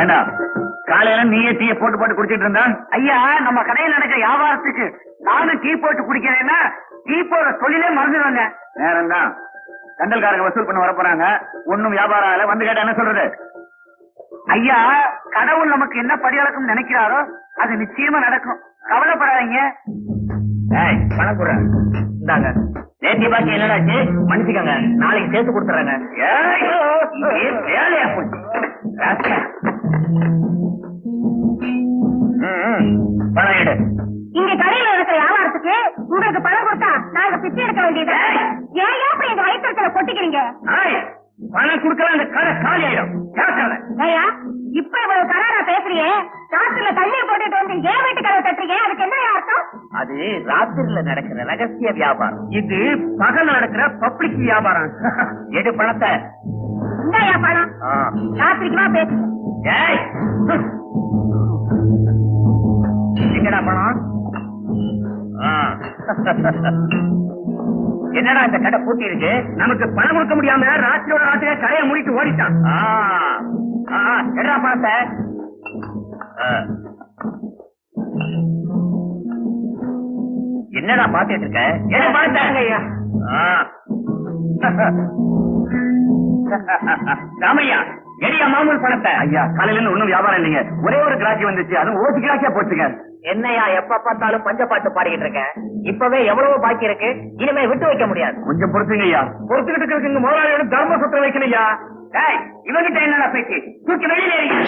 ஏண்டா காலையில நீயே டீயை போட்டு போட்டு குடிச்சிட்டு இருந்தா? ஐயா நம்ம கடையில் நடக்கிற வியாபாரத்துக்கு நானும் டீ போட்டு குடிக்கிறேன்னா டீ போடுற தொழிலே மறந்துடுவாங்க. நேரம் தான் கண்டல்காரங்க வசூல் பண்ண வர போறாங்க ஒண்ணும் வியாபாரம் ஆகல. வந்து கேட்டா என்ன சொல்றது? ஐயா கடவுள் நமக்கு என்ன படியளக்கும் நினைக்கிறாரோ அது நிச்சயமா நடக்கும். கவலைப்படாதீங்க. ஏய் பணம் கூட இந்தாங்க. நேத்தி பாக்கி என்னடாச்சு? மன்னிச்சுக்கங்க. நாளைக்கு சேர்த்து கொடுத்துறாங்க. வேலையா போச்சு. இங்க கடையில இருக்கிற வியாபாரத்துக்கு உங்களுக்கு பணம் கொடுத்தா நாங்க பிச்சை எடுக்க வேண்டியது? ஏன் அப்படி எங்க வயிற்றுல கொட்டிக்கிறீங்க? பணம் கொடுக்கலாம் அந்த கடை காலி ஆயிடும். ஐயா இப்ப இவ்வளவு கராரா பேசுறியே? காத்துல தண்ணீர் போட்டுட்டு வந்து ஏன் வீட்டு கதவை தட்டுறீங்க? அதுக்கு என்ன அர்த்தம்? அது ராத்திரில நடக்கிற ரகசிய வியாபாரம். இது பகல் நடக்கிற பப்ளிக் வியாபாரம். எடு பணத்தை. பணம். ராத்திரிக்குமா ஏய் எங்கடா பணம். என்னடா இந்த கடை பூட்டி இருக்கு? நமக்கு பணம் கொடுக்க முடியாம ராத்திரியோட ராத்திரியா கடையை மூடிட்டு ஓடிட்டான். என்னடா பணத்தை. என்னடா பாத்துட்டு இருக்க? என்ன பணத்தை ஆ. ராமையா. எடியா மாமூல் பணத்தை. ஐயா காலையில இருந்து ஒண்ணும் வியாபாரம் இல்லைங்க. ஒரே ஒரு கிராக்கி வந்துச்சு அதுவும் ஓசி கிராக்கியா போச்சுங்க. என்னையா எப்ப பார்த்தாலும் பஞ்ச பாட்டு பாடிக்கிட்டு இருக்க? இப்பவே எவ்வளவு பாக்கி இருக்கு இனிமே விட்டு வைக்க முடியாது. கொஞ்சம் பொறுத்துங்க ஐயா. பொறுத்துக்கிட்டு இருக்கிறதுக்கு முதலாளியோட தர்ம சுத்திரம் வைக்கலையா டேய் இவங்கிட்ட என்னடா பேச்சு? தூக்கி வெளியில எறிங்க.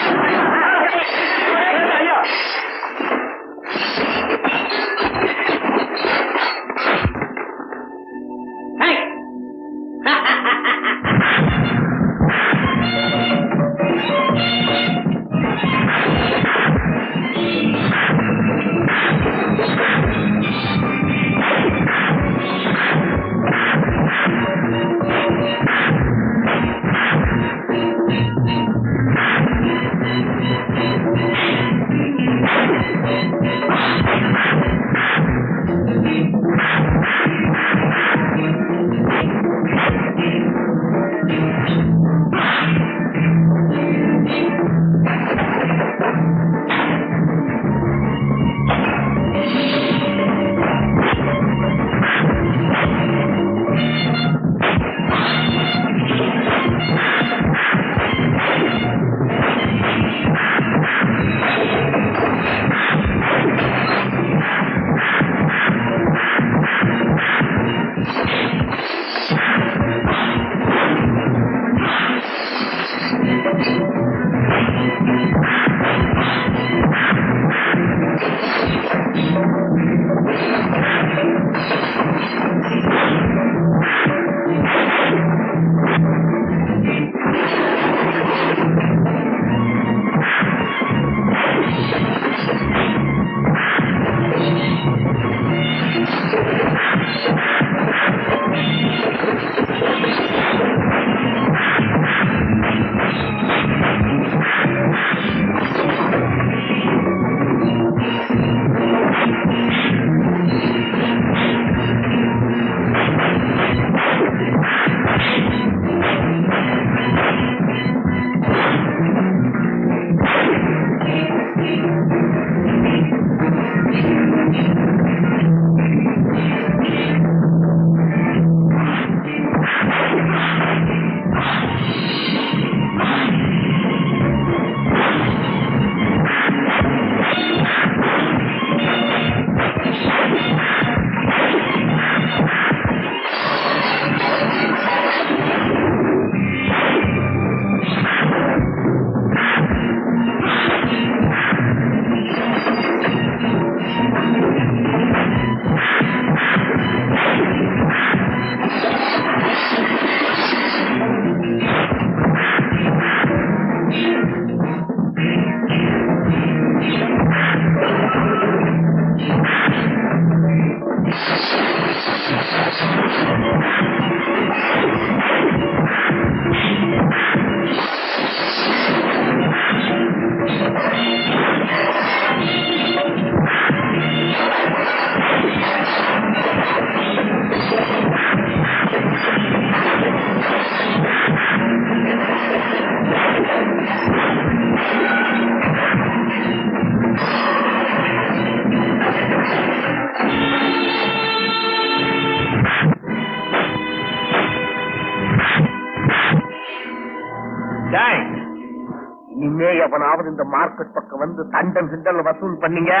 இனிமே எவனாவது இந்த மார்க்கெட் பக்கம் வந்து தண்டம் சிண்டல் வசூல் பண்ணீங்க?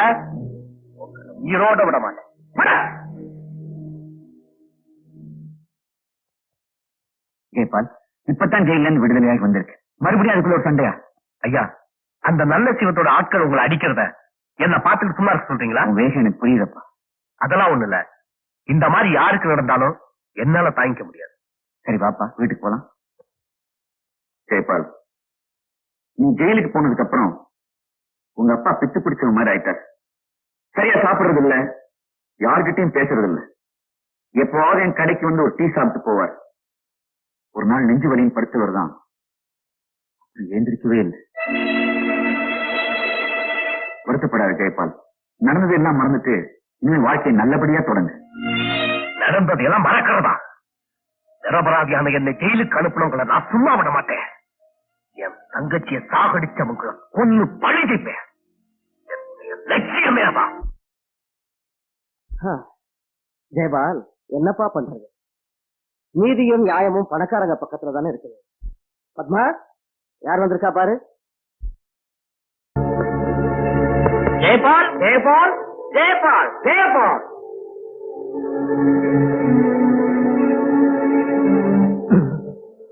உயிரோட விட மாட்டேன். இப்பதான் ஜெயில இருந்து விடுதலையாகி வந்திருக்கு மறுபடியும் அதுக்குள்ள ஒரு சண்டையா? ஐயா அந்த நல்ல சிவத்தோட ஆட்கள் உங்களை அடிக்கிறத என்ன பார்த்துட்டு சும்மா இருக்க சொல்றீங்களா வேகம் எனக்கு புரியுதப்பா. அதெல்லாம் ஒண்ணு இல்ல. இந்த மாதிரி யாருக்கு நடந்தாலும் என்னால தாங்கிக்க முடியாது. சரி வாப்பா வீட்டுக்கு போலாம். ஜெயபால் நீ ஜெயிலுக்கு போனதுக்கு அப்புறம் உங்க அப்பா பித்து பிடிச்ச மாதிரி ஆயிட்டார். சரியா சாப்பிடுறது இல்ல யார்கிட்டயும் பேசுறது இல்ல எப்பவாவது என் கடைக்கு வந்து ஒரு டீ சாப்பிட்டு போவார். ஒரு நாள் நெஞ்சு வலியும் படுத்தவர் தான். ஏந்திரிக்கவே இல்லை. வருத்தப்படாத ஜெயபால். நடந்தது எல்லாம் மறந்துட்டு இனிமே வாழ்க்கையை நல்லபடியா தொடங்கு. நடந்தது எல்லாம் மறக்கிறதா? நிரபராதியான என்னை ஜெயிலுக்கு அனுப்பினவங்களை நான் சும்மா விட மாட்டேன். என் தங்கச்சியை சாகடிச்சவங்களை கொன்னு பழிதிப்பேன் லட்சியமே அதான் ஜெயபால் என்னப்பா பண்றது? நீதியும் நியாயமும் பணக்காரங்க பக்கத்துல தானே இருக்குது. பத்மா யார் வந்திருக்கா பாரு? ஜெயபால் ஜெயபால் ஜெயபால் ஜெயபால்.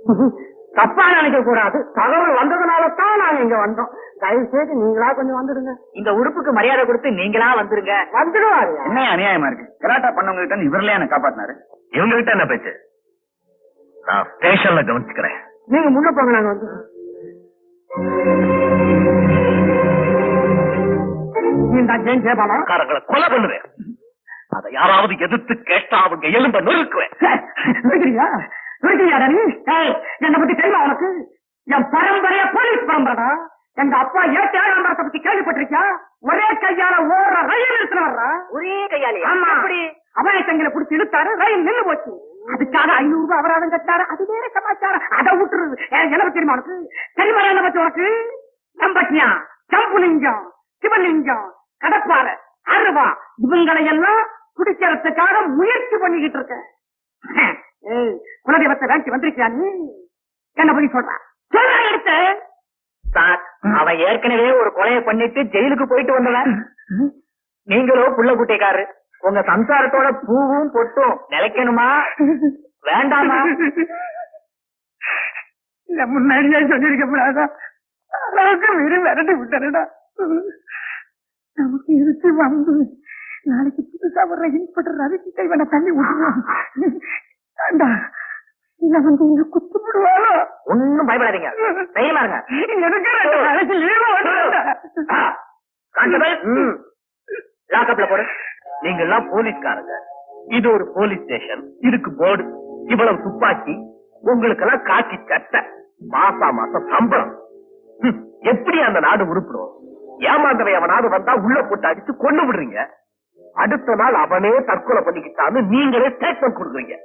தப்பா நினைக்க கூடாது தகவல் வந்ததுனால தான் நாங்க இங்க வந்தோம். தயவு செய்து நீங்களா கொஞ்சம் வந்துடுங்க இந்த உறுப்புக்கு மரியாதை கொடுத்து நீங்களா வந்துருங்க. வந்துடுவாரு என்ன அநியாயமா இருக்கு? கலாட்டா பண்ணவங்க கிட்ட இவர்லயே என்ன காப்பாத்தினாரு? இவங்க கிட்ட என்ன பேச்சு? நான் ஸ்டேஷன்ல கவனிச்சுக்கிறேன். நீங்க முன்ன போங்க நாங்க வந்து காரங்களை கொலை பண்ணுவேன். அதை யாராவது எதிர்த்து கேட்டா அவங்க எலும்ப நொறுக்குவேன். நடிக்கிறியாடா நீ என்னை பத்தி தெரியுமா உனக்கு? என் பரம்பரைய போலீஸ் பரம்பரைடா. எங்க அப்பா ஏற்றாளத்தை பத்தி கேள்விப்பட்டிருக்கியா? ஒரே கையால ஓடுற ரயில் நிறுத்தினவர்றா ஒரே கையாலே ஆமா. அபாய சங்கில புடிச்சு இழுத்தாரு ரயில் நின்னு போச்சு. அதுக்காக ஐநூறு ரூபாய் அபராதம் கட்டாரு அது வேற சமாச்சாரம். அதை விட்டுருது என்ன பத்தி தெரியுமா உனக்கு? தெரியுமா என்ன பத்தி உனக்கு? சம்பட்சியா சம்புலிங்கம் சிவலிங்கம் கடப்பாறை அருவா. இவங்களை எல்லாம் குடிக்கிறதுக்காக முயற்சி பண்ணிக்கிட்டு இருக்கேன். ஏய் குலதெய்வத்தை வேண்டி வந்திருக்கியா நீ? என்ன பத்தி சொல்ற? சொல்ற எடுத்து. சார் அவன் ஏற்கனவே ஒரு கொலையை பண்ணிட்டு ஜெயிலுக்கு போயிட்டு வந்தவன். நீங்களோ புள்ள குட்டைக்காரு. உங்க சம்சாரத்தோட பூவும் பொட்டும் நிலைக்கணுமா? வேண்டாமா? இல்ல முன்னாடியே சொல்லிருக்க கூடாதா? அளவுக்கு மீறி விரட்டி விட்டுறடா நமக்கு இருக்கு வந்து நாளைக்கு புதுசா வர்ற இன்ஸ்பெக்டர் ரவிக்கிட்ட இவனை தள்ளி விட்டுருவான் இல்ல வந்து இங்க குத்து விடுவாளோ ஒன்னும் பயப்படாதீங்க. தைரியமா இருங்க. லாக்கப்ல போடு. நீங்க எல்லாம் போலீஸ்காரங்க. இது ஒரு போலீஸ் ஸ்டேஷன். இதுக்கு போர்டு. இவ்வளவு துப்பாக்கி. உங்களுக்கெல்லாம் காக்கி சட்டை. மாசா மாசம் சம்பளம். எப்படி அந்த நாடு உருப்பிடும்? ஏமாந்தவை அவனாவது வந்தா உள்ள போட்டு அடிச்சு கொண்டு விடுறீங்க. அடுத்த நாள் அவனே தற்கொலை பண்ணிக்கிட்டான்னு நீங்களே ஸ்டேட்மெண்ட் கொடுக்குறீங்க.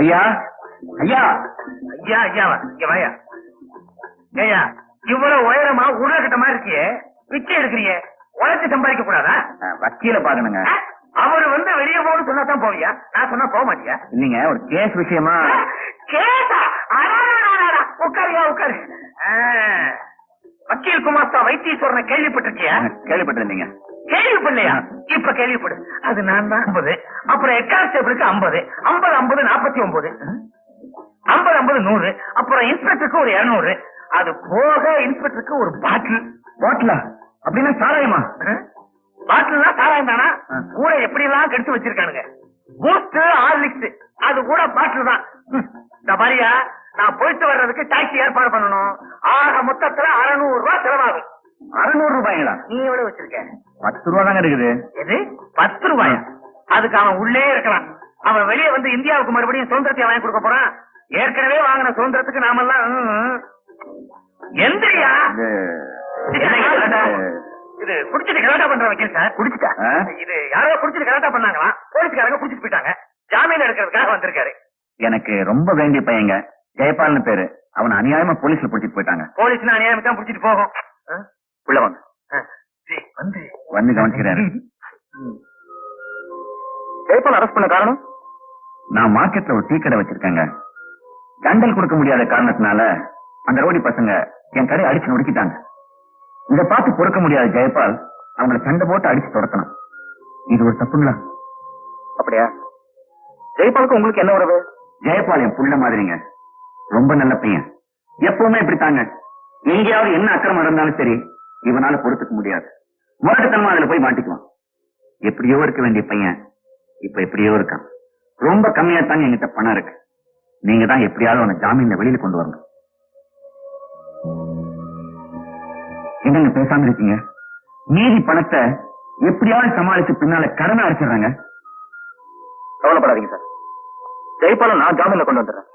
ஐயா? ஐயா? ஐயா ஐயா இங்க வாயா. ஏயா இவ்வளவு உயரமா உருளக்கட்ட மாதிரி இருக்கியே. பிச்சை எடுக்கிறியே. உழைச்சு சம்பாதிக்க கூடாதா? வக்கீல பாக்கணுங்க? அவரு வந்து வெளியே போகணும்னு சொன்னா தான் போவியா? நான் சொன்னா போக மாட்டியா? இல்லைங்க ஒரு கேஸ் விஷயமா? அடாடாடாடா. உட்காருயா உட்காரு. வக்கீல் குமாஸ்தா வைத்தீஸ்வரனை கேள்விப்பட்டிருக்கியா? கேள்விப்பட்டிருந்தீங்க. கேள்விப்படலையா இப்ப கேள்விப்படு. அது நான் தான் ஐம்பது. அப்புறம் ஹெட் கான்ஸ்டபிளுக்கு ஐம்பது. ஐம்பது ஐம்பது நாற்பத்தி ஒன்பது. ஐம்பது ஐம்பது நூறு. அப்புறம் இன்ஸ்பெக்டருக்கு ஒரு இருநூறு. அது போக இன்ஸ்பெக்டருக்கு ஒரு பாட்டில். பாட்டிலா? அப்படின்னா சாராயமா? பாட்டில்னா சாராயம் தானா. கூட எப்படி எல்லாம் கெடுத்து வச்சிருக்கானுங்க? பூஸ்ட் ஹார்லிக்ஸ் அது கூட பாட்டில் தான். இந்த மாதிரியா? நான் போயிட்டு வர்றதுக்கு டாக்ஸி ஏற்பாடு பண்ணணும். ஆக மொத்தத்துல அறுநூறு ரூபாய் செலவாகும். அறுநூறு ரூபாய்ங்களா? நீ எவ்வளவு வச்சிருக்க? பத்து ரூபா தாங்க இருக்குது. எது? பத்து ரூபாயா? அதுக்கு அவன் உள்ளே இருக்கலாம் அவன் வெளியே வந்து இந்தியாவுக்கு மறுபடியும் சுதந்திரத்தை வாங்கி கொடுக்க போறான். ஏற்கனவே வாங்கின சுதந்திரத்துக்கு நாமெல்லாம் ம், ம். எந்திரியா? இது குடிச்சிட்டு கலாட்டா பண்ற வக்கீல் சார். குடிச்சிட்டா? இது யாரோ குடிச்சிட்டு கலாட்டா பண்ணாங்களா போலீஸ்காரங்க குடிச்சிட்டு போயிட்டாங்க. ஜாமீன் எடுக்கிறதுக்காக வந்திருக்காரு. எனக்கு ரொம்ப வேண்டிய பையங்க. ஜெயபால்னு பேரு. அவனை அநியாயமா போலீஸ்ல பிடிச்சிட்டு போயிட்டாங்க. போலீஸ்னா அநியாயம் தான் பிடிச்சிட்டு போகும்? உள்ள வாங்க. வந்து. வந்து கவனிச்சுக்கிறாரு ஜெயபால் அரெஸ்ட் பண்ண காரணம்? நான் மார்க்கெட்ல ஒரு டீ கடை வச்சிருக்கேங்க. தண்டல் கொடுக்க முடியாத காரணத்தினால அந்த ரோடி பசங்க என் கடையை அடிச்சு நொறுக்கிட்டாங்க. இத பார்த்து பொறுக்க முடியாத ஜெயபால் அவங்கள சண்டை போட்டு அடிச்சு துரத்தணும் இது ஒரு தப்புங்களா? அப்படியா? ஜெயபாலுக்கு உங்களுக்கு என்ன உறவு? ஜெயபால் என் புள்ள மாதிரிங்க. ரொம்ப நல்ல பையன். எப்பவுமே இப்படித்தாங்க. எங்கேயாவது என்ன அக்கிரமம் நடந்தாலும் சரி இவனால பொறுத்துக்க முடியாது. முரட்டுத்தனமா அதுல போய் மாட்டிக்குவான். எப்படியோ இருக்க வேண்டிய பையன் இப்ப எப்படியோ இருக்கான். ரொம்ப கம்மியா தாங்க என்கிட்ட பணம் இருக்கு. நீங்க தான் எப்படியாவது அவனை ஜாமீன்ல வெளியில கொண்டு வரணும். என்னங்க பேசாம இருக்கீங்க? மீதி பணத்தை எப்படியாவது சமாளிச்சு பின்னால கடனை அடிச்சிடுறாங்க. கவலைப்படாதீங்க சார். ஜெய்பாலம் நான் ஜாமீன்ல கொண்டு வந்துடுறேன்.